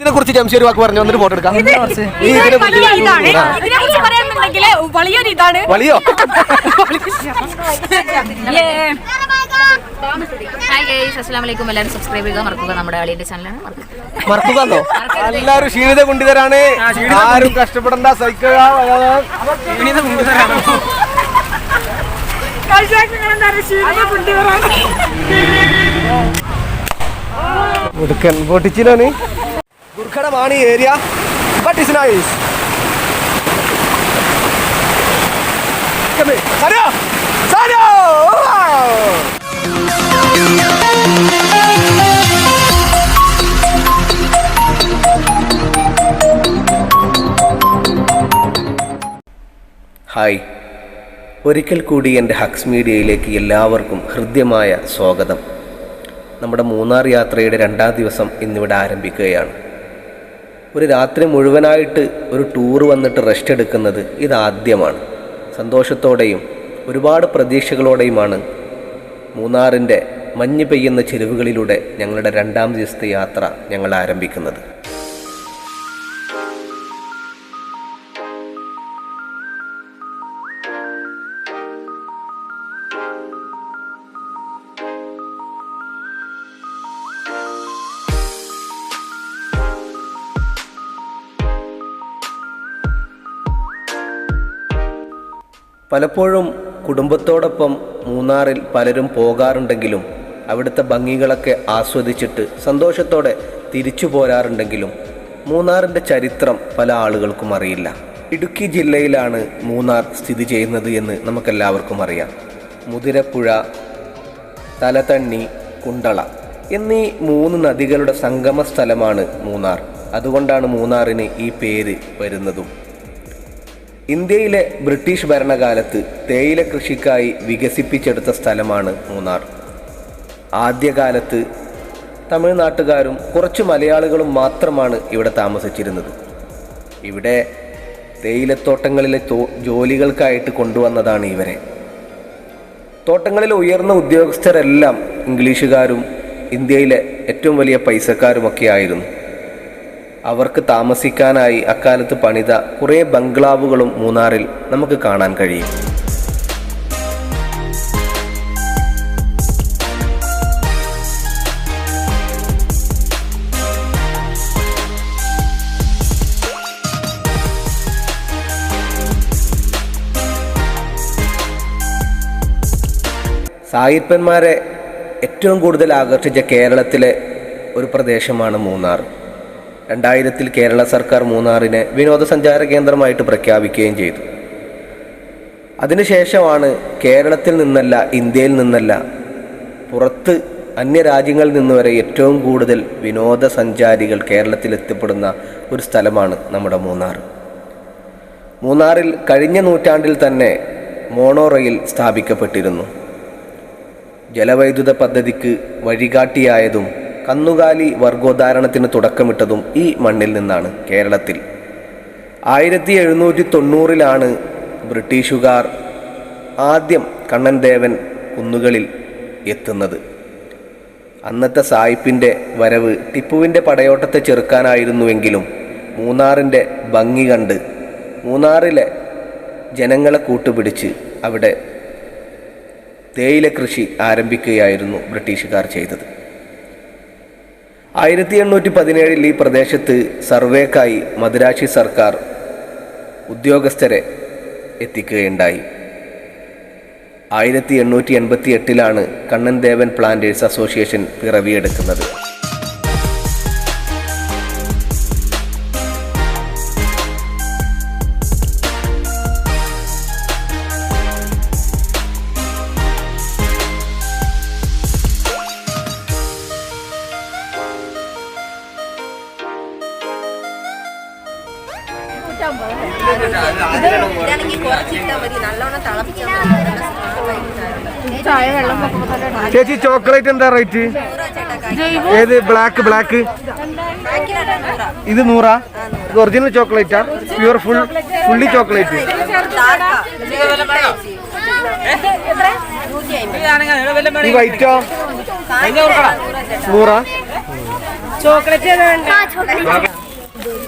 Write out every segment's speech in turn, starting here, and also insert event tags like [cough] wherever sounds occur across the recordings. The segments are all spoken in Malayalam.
ഇതിനെ കുറിച്ച് ജംഷേരി വാക്ക് പറഞ്ഞു വന്നിട്ട് ഫോട്ടോ എടുക്കാം. വലിയൊരു ഇതാണ്. വലിയോ? [laughs] ഹായ് ഗൈസ് അസ്സലാമു അലൈക്കും എല്ലാവരും സബ്സ്ക്രൈബ് ചെയ്യുക. മറക്കുക നമ്മുടെ അളിയന്റെ ചാനലാണ് മറക്കുക. മറക്കുകന്നോ എല്ലാരും ക്ഷീണിത കൊണ്ടുതരാണ് ആരും കഷ്ടപ്പെടണ്ട സഹിക്കുക. പൊട്ടിച്ചിലാണ് ദുർഘടമാണ് ഈ area but is nice hi ഒരിക്കൽ കൂടി എന്റെ ഹക്സ് മീഡിയയിലേക്ക് എല്ലാവർക്കും ഹൃദ്യമായ സ്വാഗതം. നമ്മുടെ മൂന്നാർ യാത്രയുടെ രണ്ടാം ദിവസം ഇന്നിവിടെ ആരംഭിക്കുകയാണ്. ഒരു രാത്രി മുഴുവനായിട്ട് ഒരു ടൂർ വന്നിട്ട് റെസ്റ്റ് എടുക്കുന്നത് ഇതാദ്യമാണ്. സന്തോഷത്തോടെയും ഒരുപാട് പ്രതീക്ഷകളോടെയുമാണ് മൂന്നാറിന്റെ മഞ്ഞ് പെയ്യുന്ന ചെരുവുകളിലൂടെ ഞങ്ങളുടെ രണ്ടാം ദിവസത്തെ യാത്ര ഞങ്ങൾ ആരംഭിക്കുന്നത്. പലപ്പോഴും കുടുംബത്തോടൊപ്പം മൂന്നാറിൽ പലരും പോകാറുണ്ടെങ്കിലും അവിടുത്തെ ഭംഗികളൊക്കെ ആസ്വദിച്ചിട്ട് സന്തോഷത്തോടെ തിരിച്ചു പോരാറുണ്ടെങ്കിലും മൂന്നാറിന്റെ ചരിത്രം പല ആളുകൾക്കും അറിയില്ല. ഇടുക്കി ജില്ലയിലാണ് മൂന്നാർ സ്ഥിതി ചെയ്യുന്നത് എന്ന് നമുക്കെല്ലാവർക്കും അറിയാം. മുതിരപ്പുഴ തലതണ്ണി കുണ്ടള എന്നീ മൂന്ന് നദികളുടെ സംഗമ സ്ഥലമാണ് മൂന്നാർ. അതുകൊണ്ടാണ് മൂന്നാറിന് ഈ പേര് വരുന്നതും. ഇന്ത്യയിലെ ബ്രിട്ടീഷ് ഭരണകാലത്ത് തേയില കൃഷിക്കായി വികസിപ്പിച്ചെടുത്ത സ്ഥലമാണ് മൂന്നാർ. ആദ്യകാലത്ത് തമിഴ്നാട്ടുകാരും കുറച്ച് മലയാളികളും മാത്രമാണ് ഇവിടെ താമസിച്ചിരുന്നത്. ഇവിടെ തേയിലത്തോട്ടങ്ങളിലെ ജോലികൾക്കായിട്ട് കൊണ്ടുവന്നതാണ് ഇവരെ. തോട്ടങ്ങളിലെ ഉയർന്ന ഉദ്യോഗസ്ഥരെല്ലാം ഇംഗ്ലീഷുകാരും ഇന്ത്യയിലെ ഏറ്റവും വലിയ പൈസക്കാരുമൊക്കെ ആയിരുന്നു. അവർക്ക് താമസിക്കാനായി അക്കാലത്ത് പണിത കുറേ ബംഗ്ലാവുകളും മൂന്നാറിൽ നമുക്ക് കാണാൻ കഴിയും. സായിപ്പന്മാരെ ഏറ്റവും കൂടുതൽ ആകർഷിച്ച കേരളത്തിലെ ഒരു പ്രദേശമാണ് മൂന്നാർ. രണ്ടായിരത്തിൽ കേരള സർക്കാർ മൂന്നാറിനെ വിനോദസഞ്ചാര കേന്ദ്രമായിട്ട് പ്രഖ്യാപിക്കുകയും ചെയ്തു. അതിനുശേഷമാണ് കേരളത്തിൽ നിന്നല്ല ഇന്ത്യയിൽ നിന്നല്ല പുറത്ത് അന്യരാജ്യങ്ങളിൽ നിന്ന് വരെ ഏറ്റവും കൂടുതൽ വിനോദസഞ്ചാരികൾ കേരളത്തിൽ എത്തിപ്പെടുന്ന ഒരു സ്ഥലമാണ് നമ്മുടെ മൂന്നാർ. മൂന്നാറിൽ കഴിഞ്ഞ നൂറ്റാണ്ടിൽ തന്നെ മോണോ റെയിൽ സ്ഥാപിക്കപ്പെട്ടിരുന്നു. ജലവൈദ്യുത പദ്ധതിക്ക് വഴികാട്ടിയായതും കന്നുകാലി വർഗോദ്ധാരണത്തിന് തുടക്കമിട്ടതും ഈ മണ്ണിൽ നിന്നാണ് കേരളത്തിൽ. ആയിരത്തി എഴുന്നൂറ്റി തൊണ്ണൂറിലാണ് ബ്രിട്ടീഷുകാർ ആദ്യം കണ്ണൻ ദേവൻ കുന്നുകളിൽ എത്തുന്നത്. അന്നത്തെ സായിപ്പിന്റെ വരവ് ടിപ്പുവിന്റെ പടയോട്ടത്തെ ചെറുക്കാനായിരുന്നുവെങ്കിലും മൂന്നാറിന്റെ ഭംഗി കണ്ട് മൂന്നാറിലെ ജനങ്ങളെ കൂട്ടുപിടിച്ച് അവിടെ തേയില കൃഷി ആരംഭിക്കുകയായിരുന്നു ബ്രിട്ടീഷുകാർ ചെയ്തത്. ആയിരത്തി എണ്ണൂറ്റി പതിനേഴിൽ ഈ പ്രദേശത്ത് സർവേക്കായി മദുരാശി സർക്കാർ ഉദ്യോഗസ്ഥരെ എത്തിക്കുകയുണ്ടായി. ആയിരത്തി എണ്ണൂറ്റി എൺപത്തി എട്ടിലാണ് കണ്ണൻ ദേവൻ പ്ലാന്റേഴ്സ് അസോസിയേഷൻ പിറവിയെടുക്കുന്നത്. ചേച്ചി ചോക്ലേറ്റ് എന്താ റേറ്റ്? ഏത് ബ്ലാക്ക് ബ്ലാക്ക് ഇത് നൂറാ? ഇത് original ചോക്ലേറ്റാ? Pure full fully chocolate. ഈ വൈറ്റോ നൂറാ?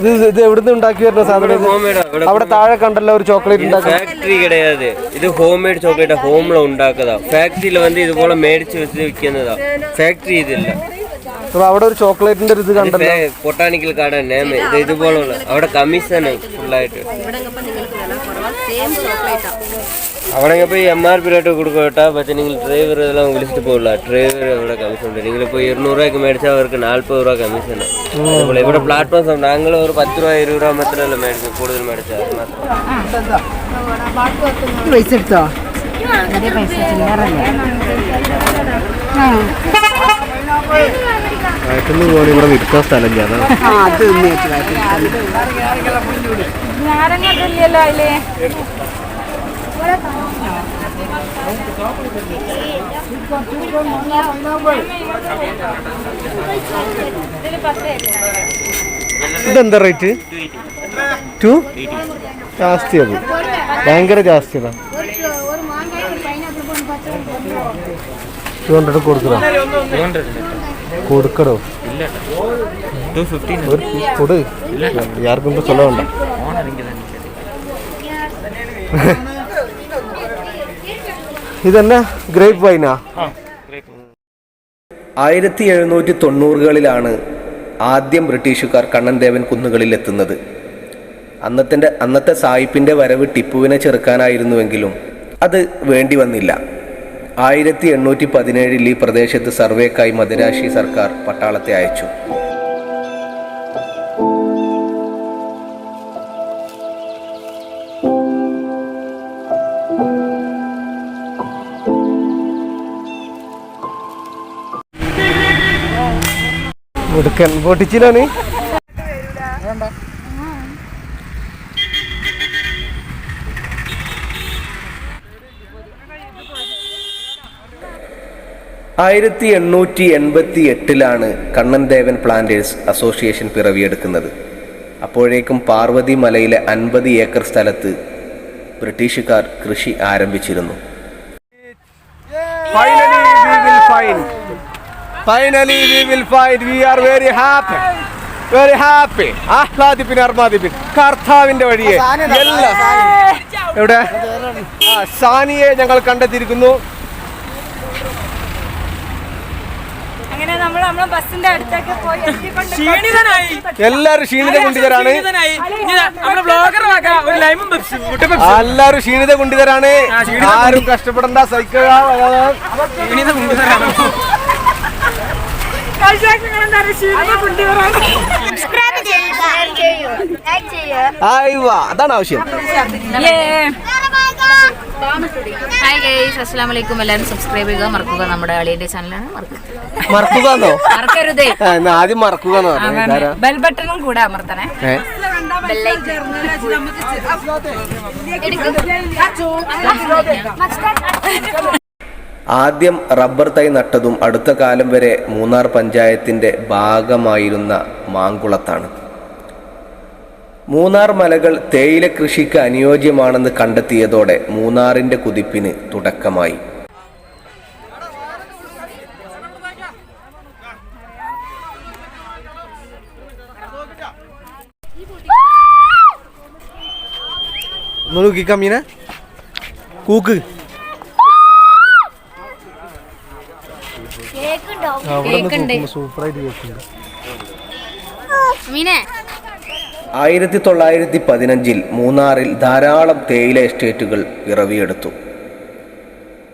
ഇത് ഇത് എവിടുന്ന് ഉണ്ടാക്കി വരുന്ന സാധനം ഇത്? ഹോം മെയ്ഡ് അവിടെ താഴെ കണ്ടല്ലോ ഒരു ചോക്ലേറ്റ് ഉണ്ടാക്കി ஃபேக்டரி கிடையாது இது ஹோம் மேட் சாக்லேட்டை ஹோம்ல உண்டாக்குதா ஃபேக்டரியில வந்து இது போல மேடிச்சு வச்சு விற்கிறதா ஃபேக்டரி இது இல்ல അപ്പൊ അവിടെ ഒരു ചോക്ലേറ്റിന്റെ ഒരു ഇത് കണ്ടല്ലോ பொட்டானிக்கல் கார்டன் நேம் இது இது போல உள்ள അവിടെ കമ്മീഷൻ ഫുള്ളായിട്ട് ഇവിടെ നിങ്ങൾക്ക് വില കുറവാ സെയിം ചോക്ലേറ്റാ അവിടെ പോയി എം ആർ പി റേറ്റ് കൊടുക്ക കേട്ടാ. പക്ഷേ നിങ്ങൾ ഡ്രൈവർ ഇതെല്ലാം വിളിച്ചിട്ട് പോകില്ല ഡ്രൈവർ ഇവിടെ കമ്മീഷൻ ഉണ്ട്? നിങ്ങൾ ഇപ്പോൾ ഇരുന്നൂറുവായ്ക്ക് മേടിച്ചാൽ അവർക്ക് നാൽപ്പത് രൂപ കമ്മീഷൻ അതുപോലെ ഇവിടെ പ്ലാറ്റ്ഫോംസ് ഉണ്ട്. ഞങ്ങൾ ഒരു പത്ത് രൂപ ഇരുപത് രൂപ മാത്രമല്ല മേടിക്കും കൂടുതൽ മേടിച്ചാൽ വയറ്റുന്ന് ഇവിടെ നിൽക്കാൻ സ്ഥലം ഇതെന്താ റേറ്റ് ടു ജാസ്തി അത് ഭയങ്കര ജാസ്തി അതാ ടു ഹൺഡ്രഡ് കൊടുക്കണോ കൊടുക്കണോ ഒരു കൊട് ഇതെന്നാ ഗ്രേപ്പ് വൈനാ ആയിരത്തി എഴുന്നൂറ്റി തൊണ്ണൂറുകളിലാണ് ആദ്യം ബ്രിട്ടീഷുകാർ കണ്ണൻദേവൻ കുന്നുകളിൽ എത്തുന്നത്. അന്നത്തെ അന്നത്തെ സായിപ്പിന്റെ വരവ് ടിപ്പുവിനെ ചെറുക്കാനായിരുന്നുവെങ്കിലും അത് വേണ്ടി വന്നില്ല. ആയിരത്തി എണ്ണൂറ്റി പതിനേഴിൽ ഈ പ്രദേശത്ത് സർവേക്കായി മദിരാശി സർക്കാർ പട്ടാളത്തെ അയച്ചു. മുടുക്കൻ പൊട്ടിച്ചിലാണ് ആയിരത്തി എണ്ണൂറ്റി എൺപത്തി എട്ടിലാണ് കണ്ണൻ ദേവൻ പ്ലാന്റേഴ്സ് അസോസിയേഷൻ പിറവിയെടുക്കുന്നത്. അപ്പോഴേക്കും പാർവതി മലയിലെ അൻപത് ഏക്കർ സ്ഥലത്ത് ബ്രിട്ടീഷുകാർ കൃഷി ആരംഭിച്ചിരുന്നു finally we will find finally we will fight we are very happy very happy ആഹ്ലാദിപ്പിൻ അർമാദിപ്പിൻ കർത്താവിന്റെ വഴിയെ. എല്ലാം എവിടെ? ആ സാനിയെ ഞങ്ങൾ കണ്ടെത്തിയിരിക്കുന്നു. അങ്ങനെ നമ്മൾ നമ്മളെ ബസ്സിന്റെ അടുത്തൊക്കെ പോയി. ക്ഷീണിതനായി. എല്ലാരും ക്ഷീണിത കുണ്ടിതരാണ് എല്ലാരും ക്ഷീണിത കുണ്ടിതരാണ് ആരും കഷ്ടപ്പെടണ്ട. സഹിക്കുക ക്ഷീണിത കൊണ്ടുതരാണ് സബ്സ്ക്രൈബ് ചെയ്യുക ഷെയർ ചെയ്യുക ലൈക്ക് ചെയ്യുക ആയിവാ അതാണ് ആവശ്യം. ഹായ് ഗൈസ് അസ്സാം വലൈക്കും എല്ലാവരും സബ്സ്ക്രൈബ് ചെയ്യുക മറക്കുക. നമ്മുടെ അളിയന്റെ ചാനലാണ് മറക്കുക. മറക്കരുതേ. ആദ്യം ഇതാരാ? ബെൽ ബട്ടണും കൂടെ അമർത്തണേ? ആദ്യം റബ്ബർ തൈ നട്ടതും അടുത്ത കാലം വരെ മൂന്നാർ പഞ്ചായത്തിന്റെ ഭാഗമായിരുന്ന മാങ്കുളത്താണ്. മൂന്നാർ മലകൾ തേയില കൃഷിക്ക് അനുയോജ്യമാണെന്ന് കണ്ടെത്തിയതോടെ മൂന്നാറിന്റെ കുതിപ്പിന് തുടക്കമായി. നോക്കിക്കാം മീനെ. കൂക്ക്. ആയിരത്തി തൊള്ളായിരത്തി പതിനഞ്ചിൽ മൂന്നാറിൽ ധാരാളം തേയില എസ്റ്റേറ്റുകൾ പിറവിയെടുത്തു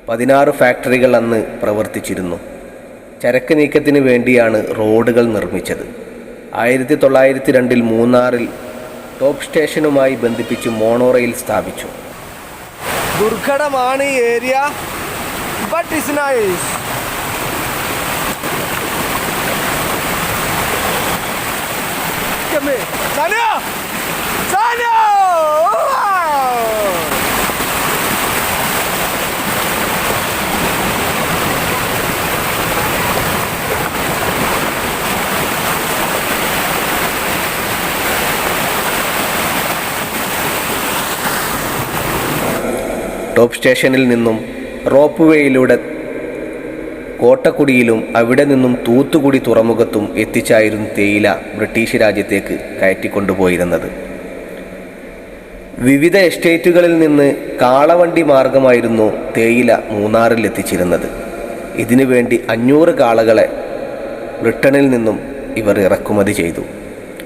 പതിനാറ് ഫാക്ടറികൾ അന്ന് പ്രവർത്തിച്ചിരുന്നു. ചരക്ക് നീക്കത്തിന് വേണ്ടിയാണ് റോഡുകൾ നിർമ്മിച്ചത്. ആയിരത്തി തൊള്ളായിരത്തി രണ്ടിൽ മൂന്നാറിൽ ടോപ്പ് സ്റ്റേഷനുമായി ബന്ധിപ്പിച്ച് മോണോറെയിൽ സ്ഥാപിച്ചു. ദുർഘടമാണ് ഈ area. But is nice Sania Tanya! Top സ്റ്റേഷനിൽ നിന്നും റോപ്പ് വേയിലൂടെ കോട്ടക്കുടിയിലും അവിടെ നിന്നും തൂത്തുകുടി തുറമുഖത്തും എത്തിച്ചായിരുന്നു തേയില ബ്രിട്ടീഷ് രാജ്യത്തേക്ക് കയറ്റിക്കൊണ്ടുപോയിരുന്നത്. വിവിധ എസ്റ്റേറ്റുകളിൽ നിന്ന് കാളവണ്ടി മാർഗമായിരുന്നു തേയില മൂന്നാറിൽ എത്തിച്ചിരുന്നത്. ഇതിനു വേണ്ടി അഞ്ഞൂറ് കാളകളെ ബ്രിട്ടനിൽ നിന്നും ഇവർ ഇറക്കുമതി ചെയ്തു.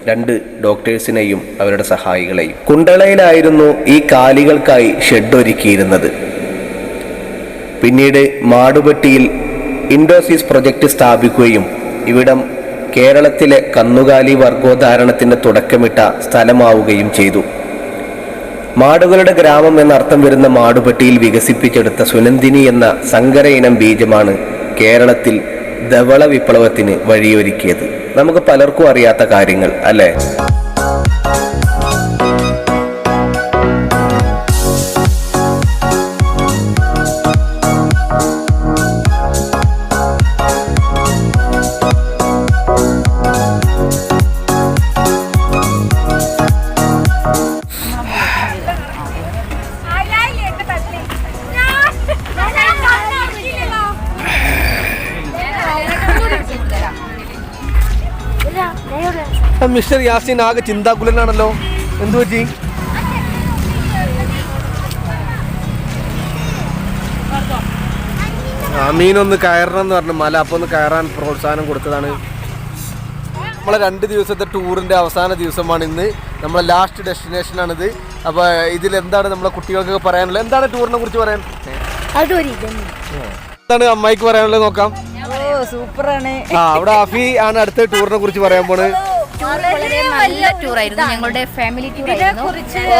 രണ്ട് ഡോക്ടേഴ്സിനെയും അവരുടെ സഹായികളെയും. കുണ്ടളയിലായിരുന്നു ഈ കാലികൾക്കായി ഷെഡ് ഒരുക്കിയിരുന്നത്. പിന്നീട് മാടുപെട്ടിയിൽ ഇൻഡോസിസ് പ്രൊജക്റ്റ് സ്ഥാപിക്കുകയും ഇവിടം കേരളത്തിലെ കന്നുകാലി വർഗോദ്ധാരണത്തിന് തുടക്കമിട്ട സ്ഥലമാവുകയും ചെയ്തു. മാടുകളുടെ ഗ്രാമം എന്നർത്ഥം വരുന്ന മാടുപെട്ടിയിൽ വികസിപ്പിച്ചെടുത്ത സുനന്ദിനി എന്ന സങ്കര ഇനം ബീജമാണ് കേരളത്തിൽ ധവള വിപ്ലവത്തിന് വഴിയൊരുക്കിയത്. നമുക്ക് പലർക്കും അറിയാത്ത കാര്യങ്ങൾ അല്ലേ? മിസ്റ്റർ യാസിൻ ആകെ ചിന്താകുലനാണല്ലോ. എന്തു പറ്റി? അമീനൊന്ന് കയറണം എന്ന് പറഞ്ഞു. മല അപ്പൊന്ന് കയറാൻ പ്രോത്സാഹനം കൊടുത്തതാണ്. നമ്മളെ രണ്ട് ദിവസത്തെ ടൂറിന്റെ അവസാന ദിവസമാണ് ഇന്ന്. നമ്മളെ ലാസ്റ്റ് ഡെസ്റ്റിനേഷനാണിത് അപ്പൊ ഇതിൽ എന്താണ് നമ്മളെ കുട്ടികൾക്ക് പറയാനുള്ളത്? എന്താണ് ടൂറിനെ കുറിച്ച് പറയാൻ? എന്താണ് അമ്മായിക്ക് പറയാനുള്ളത് നോക്കാം. ഓ സൂപ്പറാണ്. ആ അവിടെ അഫി ആണ് അടുത്ത ടൂറിനെ കുറിച്ച് പറയാൻ പോണത്. വളരെ നല്ല ടൂർ ആയിരുന്നു. ഞങ്ങളുടെ ഫാമിലി ടൂർ ആയിരുന്നു.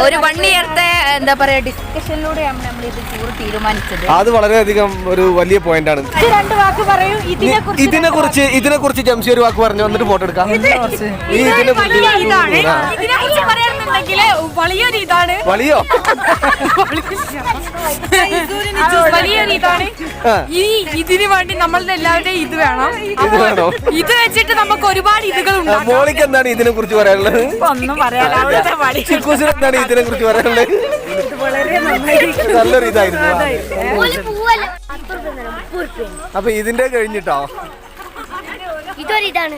ഒരു വൺ ഇയർത്തെ എന്താ പറയാ ഡിസ്കഷനിലൂടെയാണ് നമ്മൾ ഇത് ടൂർ തീരുമാനിച്ചത്. അത് വളരെയധികം ഒരു വലിയ പോയിന്റ് ആണ്. ഇത് രണ്ട് വാക്ക് പറയൂ. ഇതിനെ കുറിച്ച് ഇതിനെ കുറിച്ച് ജംസി ജംഷി ഒരു വാക്ക് പറഞ്ഞു? വന്നിട്ട് ഫോട്ടോ എടുക്കാം. ഇതിനെ കുറിച്ച് പറയാണെന്നുണ്ടെങ്കിൽ വലിയൊരു ഇതാണ്. വലിയോ? വലിയൊരു ഇതാണ്. ഈ ഇതിനു വേണ്ടി നമ്മളുടെ എല്ലാവരുടെയും ഇത് വേണം. ഇത് വെച്ചിട്ട് നമുക്ക് ഒരുപാട് ഇതുകൾ മോളിക്ക് എന്താണ് ഇതിനെ കുറിച്ച് പറയാനുള്ളത് ഒന്നും ചിക്കൂസിന് എന്താണ് ഇതിനെ കുറിച്ച് പറയാനുള്ളത് നല്ലൊരു ഇതായിരുന്നു. അപ്പൊ ഇതിന്റെ കഴിഞ്ഞിട്ടോ? ഇതൊരു ഇതാണ്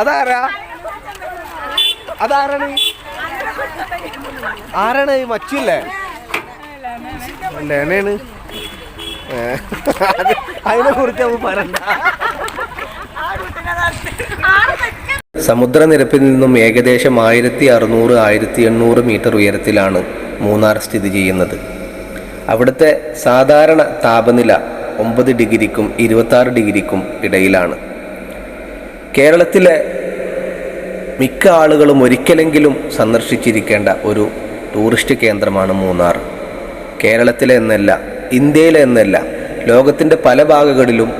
അതാരാ? അതാരാണ്? ആരാണ്? ഈ മച്ചില്ലേ ലേനയാണ്. അതിനെ കുറിച്ച് നമുക്ക് പറയണ്ട. സമുദ്രനിരപ്പിൽ നിന്നും ഏകദേശം ആയിരത്തി അറുന്നൂറ് ആയിരത്തി എണ്ണൂറ് മീറ്റർ ഉയരത്തിലാണ് മൂന്നാർ സ്ഥിതി ചെയ്യുന്നത്. അവിടുത്തെ സാധാരണ താപനില ഒമ്പത് ഡിഗ്രിക്കും ഇരുപത്താറ് ഡിഗ്രിക്കും ഇടയിലാണ്. കേരളത്തിലെ മിക്ക ആളുകളും ഒരിക്കലെങ്കിലും സന്ദർശിച്ചിരിക്കേണ്ട ഒരു ടൂറിസ്റ്റ് കേന്ദ്രമാണ് മൂന്നാർ. കേരളത്തിലെ എന്നല്ല ഇന്ത്യയിലെ എന്നല്ല ലോകത്തിന്റെ പല ഭാഗങ്ങളിലും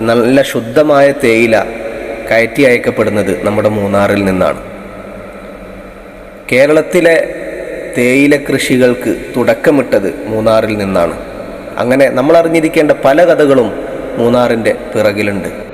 നല്ല ശുദ്ധമായ തേയില കയറ്റി അയക്കപ്പെടുന്നത് നമ്മുടെ മൂന്നാറിൽ നിന്നാണ്. കേരളത്തിലെ തേയില കൃഷികൾക്ക് തുടക്കമിട്ടത് മൂന്നാറിൽ നിന്നാണ്. അങ്ങനെ നമ്മൾ അറിഞ്ഞിരിക്കേണ്ട പല കഥകളും മൂന്നാറിന്റെ പിറകിലുണ്ട്.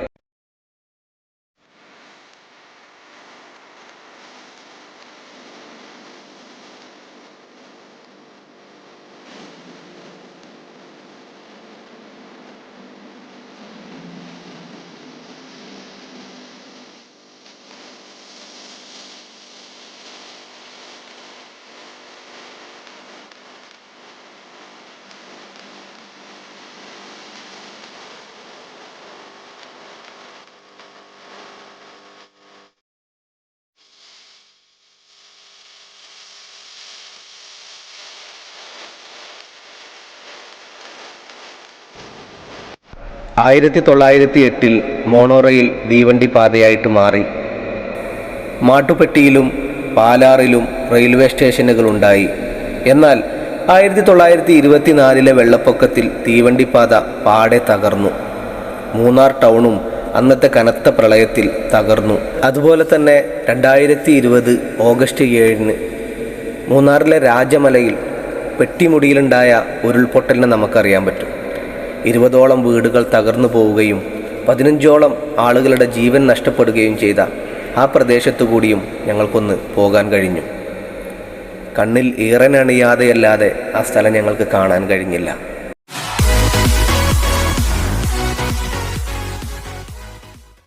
ആയിരത്തി തൊള്ളായിരത്തി എട്ടിൽ മോണോറയിൽ തീവണ്ടി പാതയായിട്ട് മാറി. മാട്ടുപ്പെട്ടിയിലും പാലാറിലും റെയിൽവേ സ്റ്റേഷനുകളുണ്ടായി എന്നാൽ ആയിരത്തി തൊള്ളായിരത്തി ഇരുപത്തിനാലിലെ വെള്ളപ്പൊക്കത്തിൽ തീവണ്ടിപ്പാത പാടെ തകർന്നു. മൂന്നാർ ടൗണും അന്നത്തെ കനത്ത പ്രളയത്തിൽ തകർന്നു. അതുപോലെ തന്നെ രണ്ടായിരത്തി ഇരുപത് ഓഗസ്റ്റ് ഏഴിന് മൂന്നാറിലെ രാജമലയിൽ പെട്ടിമുടിയിലുണ്ടായ ഉരുൾപൊട്ടലിനെ നമുക്കറിയാൻ പറ്റും. ഇരുപതോളം വീടുകൾ തകർന്നു പോവുകയും പതിനഞ്ചോളം ആളുകളുടെ ജീവൻ നഷ്ടപ്പെടുകയും ചെയ്ത ആ പ്രദേശത്തു കൂടിയും ഞങ്ങൾക്കൊന്ന് പോകാൻ കഴിഞ്ഞു. കണ്ണിൽ ഈറനണിയാതെയല്ലാതെ ആ സ്ഥലം ഞങ്ങൾക്ക് കാണാൻ കഴിഞ്ഞില്ല.